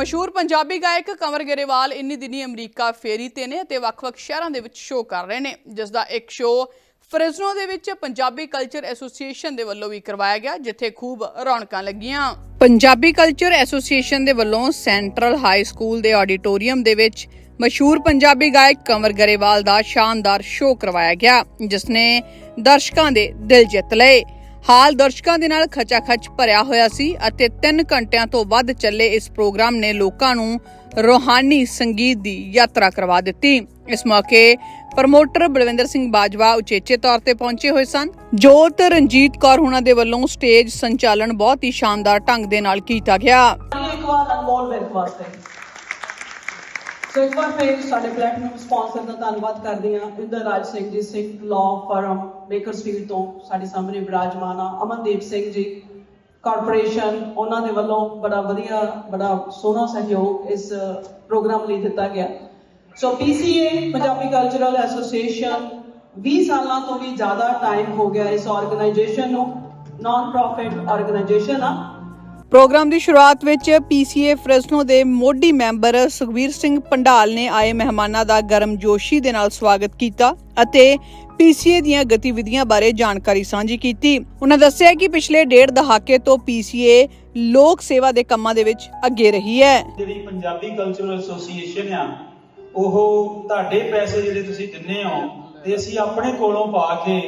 ਮਸ਼ਹੂਰ ਪੰਜਾਬੀ ਗਾਇਕ ਕੰਵਰ ਗਰੇਵਾਲ ਇੰਨੀ ਦਿਨੀ ਅਮਰੀਕਾ ਫੇਰੀ ਤੇ ਨੇ ਅਤੇ ਵੱਖ-ਵੱਖ ਸ਼ਹਿਰਾਂ ਦੇ ਵਿੱਚ ਸ਼ੋਅ ਕਰ ਰਹੇ ਨੇ ਜਿਸ ਦਾ ਇੱਕ ਸ਼ੋਅ ਫ੍ਰਿਜ਼ਨੋ ਦੇ ਵਿੱਚ ਪੰਜਾਬੀ ਕਲਚਰ ਐਸੋਸੀਏਸ਼ਨ ਦੇ ਵੱਲੋਂ ਵੀ ਕਰਵਾਇਆ ਗਿਆ, ਜਿੱਥੇ ਖੂਬ ਰੌਣਕਾਂ ਲੱਗੀਆਂ। ਪੰਜਾਬੀ ਕਲਚਰ ਐਸੋਸੀਏਸ਼ਨ ਦੇ ਵੱਲੋਂ ਸੈਂਟਰਲ ਹਾਈ ਸਕੂਲ ਦੇ ਆਡੀਟੋਰੀਅਮ ਦੇ ਵਿੱਚ ਮਸ਼ਹੂਰ ਪੰਜਾਬੀ ਗਾਇਕ ਕੰਵਰ ਗਰੇਵਾਲ ਦਾ ਸ਼ਾਨਦਾਰ ਸ਼ੋਅ ਕਰਵਾਇਆ ਗਿਆ, ਜਿਸ ਨੇ ਦਰਸ਼ਕਾਂ ਦੇ ਦਿਲ ਜਿੱਤ ਲਏ। ਹਾਲ ਦਰਸ਼ਕਾਂ ਦੇ ਨਾਲ ਖਚਾਖਚ ਭਰਿਆ ਹੋਇਆ ਸੀ ਅਤੇ 3 ਘੰਟਿਆਂ ਤੋਂ ਵੱਧ ਚੱਲੇ ਇਸ ਪ੍ਰੋਗਰਾਮ ਨੇ ਲੋਕਾਂ ਨੂੰ ਰੋਹਾਨੀ ਸੰਗੀਤ ਦੀ ਯਾਤਰਾ ਕਰਵਾ ਦਿੱਤੀ। ਇਸ ਮੌਕੇ ਪ੍ਰਮੋਟਰ ਬਲਵਿੰਦਰ ਸਿੰਘ ਬਾਜਵਾ ਉਚੇਚੇ ਤੌਰ ਤੇ ਪਹੁੰਚੇ ਹੋਏ ਸਨ। ਜੋਤ ਰਣਜੀਤ ਕੌਰ ਹੁਣਾਂ ਦੇ ਵੱਲੋਂ ਸਟੇਜ ਸੰਚਾਲਨ ਬਹੁਤ ਹੀ ਸ਼ਾਨਦਾਰ ਢੰਗ ਦੇ ਨਾਲ ਕੀਤਾ ਗਿਆ। ਇੱਕ ਵਾਰ ਅਨਮੋਲ ਵਿਰਕ ਵਾਸਤੇ ਸੋ ਇੱਕ ਵਾਰ ਫਿਰ ਸਾਡੇ ਪਲੈਟੀਨਮ ਸਪਾਂਸਰ ਦਾ ਧੰਨਵਾਦ ਕਰਦੇ ਹਾਂ। Inder Raj Singh ji, Singh law firm Bakersfield ਤੋਂ ਸਾਡੇ ਸਾਹਮਣੇ ਵਿਰਾਜਮਾਨ ਆ। ਅਮਨਦੀਪ ਸਿੰਘ ਜੀ ਕਾਰਪੋਰੇਸ਼ਨ ਉਹਨਾਂ ਦੇ ਵੱਲੋਂ ਬੜਾ ਵਧੀਆ, ਬੜਾ ਸੋਹਣਾ ਸਹਿਯੋਗ ਇਸ ਪ੍ਰੋਗਰਾਮ ਲਈ ਦਿੱਤਾ ਗਿਆ। So PCA Punjabi cultural association 20 ਸਾਲਾਂ ਤੋਂ ਵੀ ਜ਼ਿਆਦਾ ਟਾਈਮ ਹੋ ਗਿਆ ਇਸ ਆਰਗੇਨਾਈਜੇਸ਼ਨ ਨੂੰ ਨਾਨ ਪ੍ਰੋਫਿਟ ਆਰਗੇਨਾਈਜੇਸ਼ਨ ਆ। ਪ੍ਰੋਗਰਾਮ ਦੀ ਸ਼ੁਰੂਆਤ ਵਿੱਚ ਪੀਸੀਏ ਫ੍ਰੈਸਨੋ ਦੇ ਮੋਢੀ ਮੈਂਬਰ ਸੁਖਵੀਰ ਸਿੰਘ ਪੰਡਾਲ ਨੇ ਆਏ ਮਹਿਮਾਨਾਂ ਦਾ ਗਰਮਜੋਸ਼ੀ ਦੇ ਨਾਲ ਸਵਾਗਤ ਕੀਤਾ ਅਤੇ ਪੀਸੀਏ ਦੀਆਂ ਗਤੀਵਿਧੀਆਂ ਬਾਰੇ ਜਾਣਕਾਰੀ ਸਾਂਝੀ ਕੀਤੀ। ਉਹਨਾਂ ਦੱਸਿਆ ਕਿ ਪਿਛਲੇ ਡੇਢ ਦਹਾਕੇ ਤੋਂ ਪੀਸੀਏ ਲੋਕ ਸੇਵਾ ਦੇ ਕੰਮਾਂ ਦੇ ਵਿੱਚ ਅੱਗੇ ਰਹੀ ਹੈ। ਜਿਹੜੀ ਪੰਜਾਬੀ ਕਲਚਰਲ ਐਸੋਸੀਏਸ਼ਨ ਆ, ਉਹ ਤੁਹਾਡੇ ਪੈਸੇ ਜਿਹੜੇ ਤੁਸੀਂ ਦਿੰਨੇ ਹੋ, ਤੇ ਅਸੀਂ ਆਪਣੇ ਕੋਲੋਂ ਪਾ ਕੇ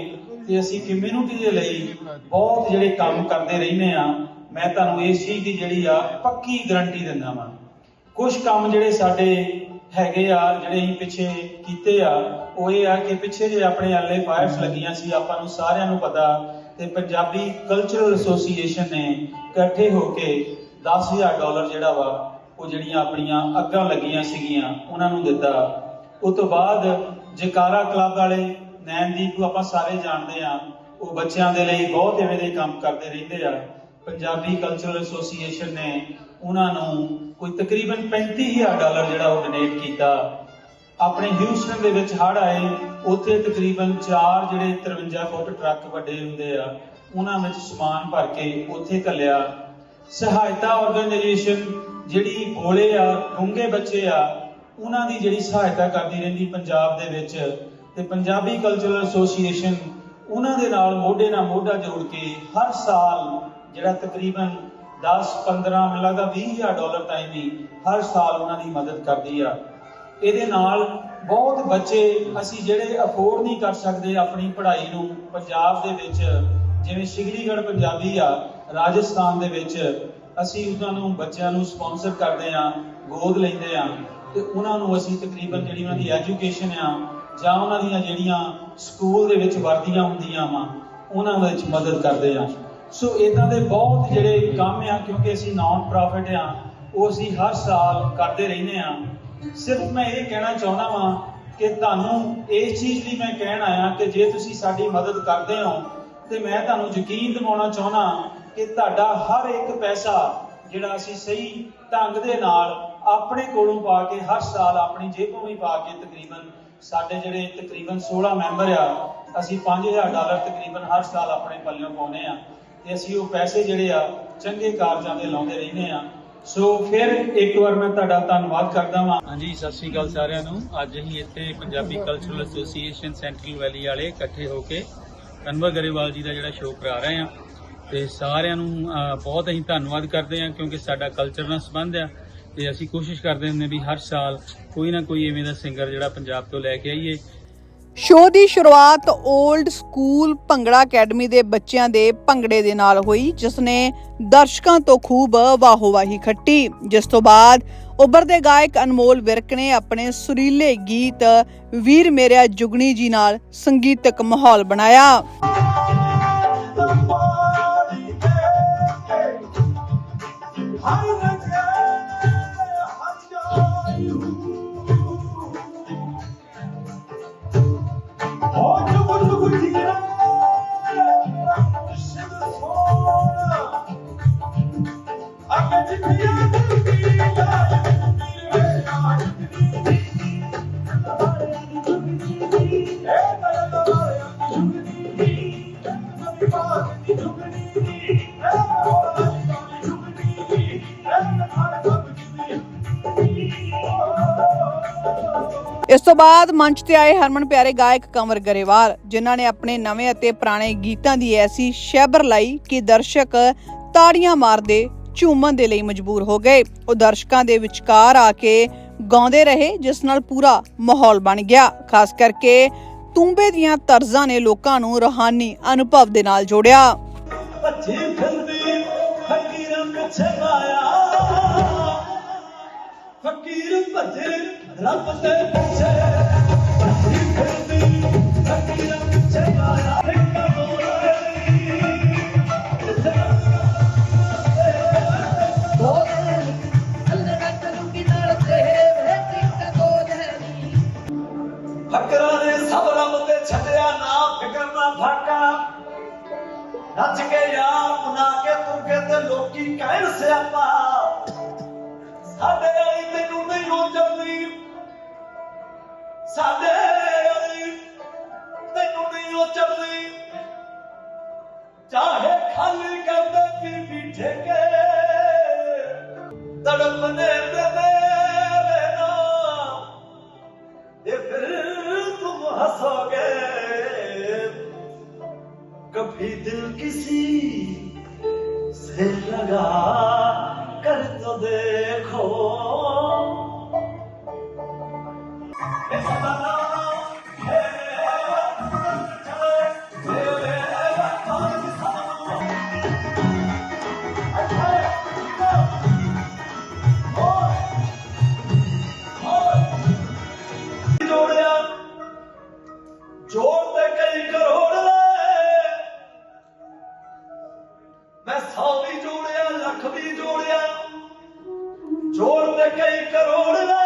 ਤੇ ਅਸੀਂ ਕਮਿਊਨਿਟੀ ਦੇ ਲਈ ਬਹੁਤ ਜਿਹੜੇ ਕੰਮ ਕਰਦੇ ਰਹਿੰਦੇ ਆ ਮੈਂ ਤੁਹਾਨੂੰ ਇਸ ਚੀਜ਼ ਦੀ ਜਿਹੜੀ ਆ ਪੱਕੀ ਗਾਰੰਟੀ ਦਿੰਦਾ ਵਾਂ। ਕੁਝ ਕੰਮ ਜਿਹੜੇ ਸਾਡੇ ਹੈਗੇ ਆ, ਜਿਹੜੇ ਅਸੀਂ ਪਿੱਛੇ ਕੀਤੇ ਆ, ਉਹ ਇਹ ਆ ਕਿ ਪਿੱਛੇ ਜੇ ਆਪਣੇ ਐਲਏ ਫਾਇਰਸ ਲੱਗੀਆਂ ਸੀ, ਆਪਾਂ ਨੂੰ ਸਾਰਿਆਂ ਨੂੰ ਪਤਾ ਤੇ ਪੰਜਾਬੀ ਕਲਚਰਲ ਐਸੋਸੀਏਸ਼ਨ ਨੇ ਇਕੱਠੇ ਹੋ ਕੇ 10000 ਡਾਲਰ ਜਿਹੜਾ ਵਾ, ਉਹ ਜਿਹੜੀਆਂ ਆਪਣੀਆਂ ਅੱਗਾਂ ਲੱਗੀਆਂ ਸੀਗੀਆਂ, ਉਹਨਾਂ ਨੂੰ ਦਿੱਤਾ। ਉਸ ਤੋਂ ਬਾਅਦ ਜਕਾਰਾ ਕਲੱਬ ਵਾਲੇ ਨੈਨਦੀਪ ਨੂੰ ਆਪਾਂ ਸਾਰੇ ਜਾਣਦੇ ਆ, ਉਹ ਬੱਚਿਆਂ ਦੇ ਲਈ ਬਹੁਤ ਐਵੇਂ ਦੇ ਕੰਮ ਕਰਦੇ ਰਹਿੰਦੇ ਆ। ਪੰਜਾਬੀ ਕਲਚਰਲ ਐਸੋਸੀਏਸ਼ਨ ਨੇ ਉਹਨਾਂ ਨੂੰ ਕੋਈ ਤਕਰੀਬਨ 35000 ਡਾਲਰ ਜਿਹੜਾ ਉਹ ਡੋਨੇਟ ਕੀਤਾ। ਆਪਣੇ ਹਿਊਸਟਨ ਦੇ ਵਿੱਚ ਹੜ ਆਏ, ਉੱਥੇ ਤਕਰੀਬਨ 4 ਜਿਹੜੇ 53 ਫੁੱਟ ਟਰੱਕ ਵੱਡੇ ਹੁੰਦੇ ਆ, ਉਹਨਾਂ ਵਿੱਚ ਸਮਾਨ ਭਰ ਕੇ ਉੱਥੇ ਘੱਲਿਆ। ਸਹਾਇਤਾ ਆਰਗੇਨਾਈਜੇਸ਼ਨ ਜਿਹੜੀ ਭੋਲੇ ਆ ਗੁੰਗੇ ਬੱਚੇ ਆ, ਉਹਨਾਂ ਦੀ ਜਿਹੜੀ ਸਹਾਇਤਾ ਕਰਦੀ ਰਹਿੰਦੀ ਪੰਜਾਬ ਦੇ ਵਿੱਚ। ਤੇ ਪੰਜਾਬੀ ਕਲਚਰਲ ਐਸੋਸੀਏਸ਼ਨ ਉਹਨਾਂ ਦੇ ਨਾਲ ਮੋਢੇ ਨਾਲ ਮੋਢਾ ਜੋੜ ਕੇ ਹਰ ਸਾਲ ਜਿਹੜਾ ਤਕਰੀਬਨ 10 15 ਮੈਨੂੰ ਲੱਗਦਾ 20000 ਡਾਲਰ ਤਾਈਂ ਵੀ ਹਰ ਸਾਲ ਉਹਨਾਂ ਦੀ ਮਦਦ ਕਰਦੀ ਆ। ਇਹਦੇ ਨਾਲ ਬਹੁਤ ਬੱਚੇ ਅਸੀਂ ਜਿਹੜੇ ਅਫੋਰਡ ਨਹੀਂ ਕਰ ਸਕਦੇ ਆਪਣੀ ਪੜ੍ਹਾਈ ਨੂੰ, ਪੰਜਾਬ ਦੇ ਵਿੱਚ, ਜਿਵੇਂ ਸ਼ਿਗਲੀਗੜ੍ਹ ਪੰਜਾਬੀ ਆ, ਰਾਜਸਥਾਨ ਦੇ ਵਿੱਚ, ਅਸੀਂ ਉਹਨਾਂ ਨੂੰ ਬੱਚਿਆਂ ਨੂੰ ਸਪਾਂਸਰ ਕਰਦੇ ਆ, ਗੋਦ ਲੈਂਦੇ ਆ, ਤੇ ਉਹਨਾਂ ਨੂੰ ਅਸੀਂ ਤਕਰੀਬਨ ਜਿਹੜੀ ਉਹਨਾਂ ਦੀ ਐਜੂਕੇਸ਼ਨ ਆ, ਜਾਂ ਉਹਨਾਂ ਦੀਆਂ ਜਿਹੜੀਆਂ ਸਕੂਲ ਦੇ ਵਿੱਚ ਵਰਦੀਆਂ ਹੁੰਦੀਆਂ ਵਾ, ਉਹਨਾਂ ਵਿੱਚ ਮਦਦ ਕਰਦੇ ਆ। ਸੋ ਇਦਾਂ ਦੇ ਬਹੁਤ ਜਿਹੜੇ ਕੰਮ ਆ, ਕਿਉਂਕਿ ਅਸੀਂ ਨਾਨ ਪ੍ਰੋਫਿਟ ਆ, ਉਹ ਅਸੀਂ ਹਰ ਸਾਲ ਕਰਦੇ ਰਹਿੰਦੇ ਆ। ਸਿਰਫ ਮੈਂ ਇਹ ਕਹਿਣਾ ਚਾਹੁੰਦਾ ਵਾਂ ਕਿ ਤੁਹਾਨੂੰ ਇਸ ਚੀਜ਼ ਲਈ ਮੈਂ ਕਹਿਣ ਆਇਆ ਕਿ ਜੇ ਤੁਸੀਂ ਸਾਡੀ ਮਦਦ ਕਰਦੇ ਹੋ, ਤੇ ਮੈਂ ਤੁਹਾਨੂੰ ਯਕੀਨ ਦਿਵਾਉਣਾ ਚਾਹੁੰਦਾ ਕਿ ਤੁਹਾਡਾ ਹਰ ਇੱਕ ਪੈਸਾ ਜਿਹੜਾ ਅਸੀਂ ਸਹੀ ਢੰਗ ਦੇ ਨਾਲ ਆਪਣੇ ਕੋਲੋਂ ਪਾ ਕੇ ਹਰ ਸਾਲ ਆਪਣੀ ਜੇਬੋਂ ਵੀ ਪਾ ਕੇ ਤਕਰੀਬਨ ਸਾਡੇ ਜਿਹੜੇ ਤਕਰੀਬਨ 16 ਮੈਂਬਰ ਆ, ਅਸੀਂ 5000 ਡਾਲਰ ਤਕਰੀਬਨ ਹਰ ਸਾਲ ਆਪਣੇ ਪੱਲਿਓਂ ਪਾਉਨੇ ਆ। ਤੇ ਅਸੀਂ ਉਹ ਪੈਸੇ ਜਿਹੜੇ ਆ ਚੰਗੇ ਕਾਰਜਾਂ ਦੇ ਲਾਉਂਦੇ ਰਹਿੰਦੇ ਆ ਸੋ ਫਿਰ ਇੱਕ ਵਾਰ ਮੈਂ ਤੁਹਾਡਾ ਧੰਨਵਾਦ ਕਰਦਾ ਵਾਂ। ਹਾਂਜੀ, ਸਤਿ ਸ਼੍ਰੀ ਅਕਾਲ ਸਾਰਿਆਂ ਨੂੰ। ਅੱਜ ਅਸੀਂ ਇੱਥੇ Punjabi cultural association central valley ਵਾਲੇ ਇਕੱਠੇ ਹੋ ਕੇ ਕਨਵਰ ਗਰੇਵਾਲ ਜੀ ਦਾ ਜਿਹੜਾ ਸ਼ੋਅ ਕਰਾ ਰਹੇ ਆ ਤੇ ਸਾਰਿਆਂ ਨੂੰ ਬਹੁਤ ਅਸੀਂ ਧੰਨਵਾਦ ਕਰਦੇ ਆ ਕਿਉਂਕਿ ਸਾਡਾ ਕਲਚਰ ਨਾਲ ਸੰਬੰਧ ਆ। ਤੇ ਅਸੀਂ ਕੋਸ਼ਿਸ਼ ਕਰਦੇ ਹੁੰਦੇ ਵੀ ਹਰ ਸਾਲ ਕੋਈ ਨਾ ਕੋਈ ਐਵੇਂ ਦਾ ਸਿੰਗਰ ਜਿਹੜਾ ਪੰਜਾਬ ਤੋਂ ਲੈ ਕੇ ਆਈਏ। ਸ਼ੋਅ ਦੀ ਸ਼ੁਰੂਆਤ 올ਡ ਸਕੂਲ ਭੰਗੜਾ ਅਕੈਡਮੀ ਦੇ ਬੱਚਿਆਂ ਦੇ ਭੰਗੜੇ ਦੇ ਨਾਲ ਹੋਈ, ਜਿਸ ਨੇ ਦਰਸ਼ਕਾਂ ਤੋਂ ਖੂਬ ਵਾਹੋਵਾਹੀ ਖੱਟੀ। ਜਿਸ ਤੋਂ ਬਾਅਦ ਉੱਭਰਦੇ ਗਾਇਕ ਅਨਮੋਲ ਵਿਰਕ ਨੇ ਆਪਣੇ ਸੁਰੀਲੇ ਗੀਤ ਵੀਰ ਮੇਰਿਆ ਜੁਗਣੀ ਜੀ ਨਾਲ ਸੰਗੀਤਕ ਮਾਹੌਲ ਬਣਾਇਆ। ਇਸ ਤੋਂ ਬਾਅਦ ਮੰਚ ਤੇ ਆਏ ਹਰਮਨ ਪਿਆਰੇ ਗਾਇਕ ਕੰਵਰ ਗਰੇਵਾਲ, ਜਿਨ੍ਹਾਂ ਨੇ ਆਪਣੇ ਨਵੇਂ ਅਤੇ ਪੁਰਾਣੇ ਗੀਤਾਂ ਦੀ ਐਸੀ ਸ਼ੈਬਰ ਲਾਈ ਕਿ ਦਰਸ਼ਕ ਤਾੜੀਆਂ ਮਾਰਦੇ ਝੂਮਣ ਦੇ ਲਈ ਮਜਬੂਰ ਹੋ ਗਏ। ਉਹ ਦਰਸ਼ਕਾਂ ਦੇ ਵਿਚਕਾਰ ਆ ਕੇ ਗਾਉਂਦੇ ਰਹੇ, ਜਿਸ ਨਾਲ ਪੂਰਾ ਮਾਹੌਲ ਬਣ ਗਿਆ। ਖਾਸ ਕਰਕੇ ਤੂੰਬੇ ਦੀਆਂ ਤਰਜ਼ਾਂ ਨੇ ਲੋਕਾਂ ਨੂੰ ਰੂਹਾਨੀ ਅਨੁਭਵ ਦੇ ਨਾਲ ਜੋੜਿਆ। ਭੱਜੀ ਫਿਰਦੀ ਫਕੀਰਾਂ ਪਿੱਛੇ ਮਾਇਆ। ਫਕੀਰ ਭੱਜੇ ਰੱਬ ਦੇ ਪਿੱਛੇ। ਭੱਜੀ ਫਕਰਾਂ ਨੇ ਸਭ ਰੱਬ ਤੇ ਛੱਡਿਆ ਨਾ ਫਿਕਰ, ਨਾ ਫਾਕਾ। ਨੱਚ ਕੇ ਯਾਰ ਬਣਾ ਕੇ ਤੁਰਕੇ ਤੇ ਲੋਕੀ ਕਹਿਣ ਸਿਆਪਾ। ਸਾਡੇ ਵਾਲੀ ਤੈਨੂੰ ਨਹੀਂ ਹੋ ਚੱਲਦੀ ਸਾਡੇ ਵਾਲੀ ਤੈਨੂੰ ਨਹੀਂ ਹੋ ਚੱਲਦੀ ਚਾਹੇ ਖਾਲੀ ਕਰਦੇ ਪੀ ਪੀ ਠੇਕੇ। ਤੜਪਨੇ कभी दिल किसी से लगा कर तो देखो ਜੋੜ ਤੇ ਕਈ ਕਰੋੜ ਲੈ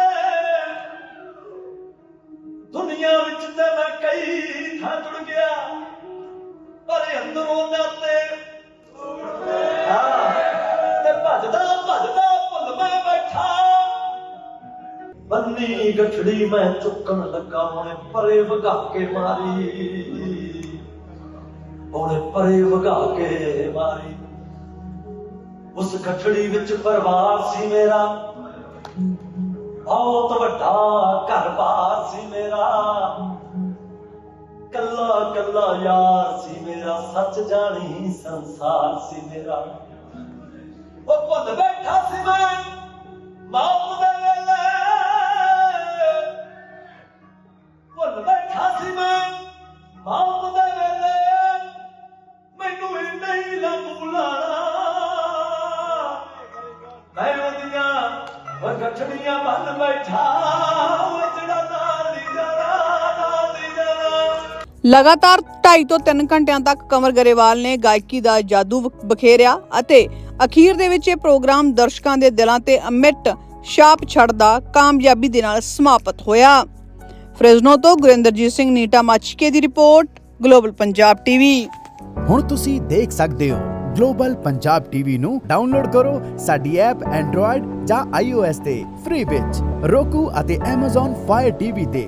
ਦੁਨੀਆ ਵਿੱਚ ਤੇ ਮੈਂ ਕਈ ਥਾਂ ਜੁੜ ਗਿਆ ਪਰ ਅੰਦਰੋਂ ਨਾ ਤੇ ਹਾਂ, ਤੇ ਭੱਜਦਾ ਭੱਜਦਾ ਭੁੱਲ ਮੈਂ ਬੈਠਾ। ਬੰਨੀ ਗਠੜੀ ਮੈਂ ਚੁੱਕਣ ਲੱਗਾ ਉਹਨੇ ਪਰੇ ਵਗਾ ਕੇ ਮਾਰੀ। ਉਹਨੇ ਪਰੇ ਵਗਾ ਕੇ ਮਾਰੀ। ਉਸ ਗਠੜੀ ਵਿੱਚ ਪਰਿਵਾਰ ਸੀ ਮੇਰਾ ਬਹੁਤ ਵੱਡਾ ਘਰ-ਬਾਰ ਸੀ ਮੇਰਾ ਕੱਲਾ ਕੱਲਾ ਯਾਰ ਸੀ ਮੇਰਾ ਸੱਚ ਜਾਣੀ ਸੰਸਾਰ ਸੀ ਮੇਰਾ ਉਹ ਭੁੱਲ ਬੈਠਾ ਸੀ ਮੈਂ ਮੌਤ ਲਗਾਤਾਰ 2.5 ਤੋਂ 3 ਘੰਟਿਆਂ ਤੱਕ ਕੰਵਰ ਗਰੇਵਾਲ ਨੇ ਗਾਇਕੀ ਦਾ ਜਾਦੂ ਬਖੇਰਿਆ ਅਤੇ ਅਖੀਰ ਦੇ ਵਿੱਚ ਇਹ ਪ੍ਰੋਗਰਾਮ ਦਰਸ਼ਕਾਂ ਦੇ ਦਿਲਾਂ ਤੇ ਅਮਿਟ ਛਾਪ ਛੱਡਦਾ ਕਾਮਯਾਬੀ ਦੇ ਨਾਲ ਸਮਾਪਤ ਹੋਇਆ। ਫ੍ਰੈਜ਼ਨੋ ਤੋਂ ਗੁਰਿੰਦਰਜੀਤ ਸਿੰਘ, ਨੀਟਾ ਮਾਚਕੇ ਦੀ ਰਿਪੋਰਟ, ਗਲੋਬਲ ਪੰਜਾਬ ਟੀਵੀ। ਹੁਣ ਤੁਸੀਂ ਦੇਖ ਸਕਦੇ ਹੋ ਗਲੋਬਲ ਪੰਜਾਬ ਟੀਵੀ ਨੂੰ ਡਾਊਨਲੋਡ ਕਰੋ ਸਾਡੀ ਐਪ ਐਂਡਰੋਇਡ ਜਾਂ iOS ਤੇ, ਫ੍ਰੀ ਵਿੱਚ roku ਅਤੇ Amazon Fire TV ਤੇ।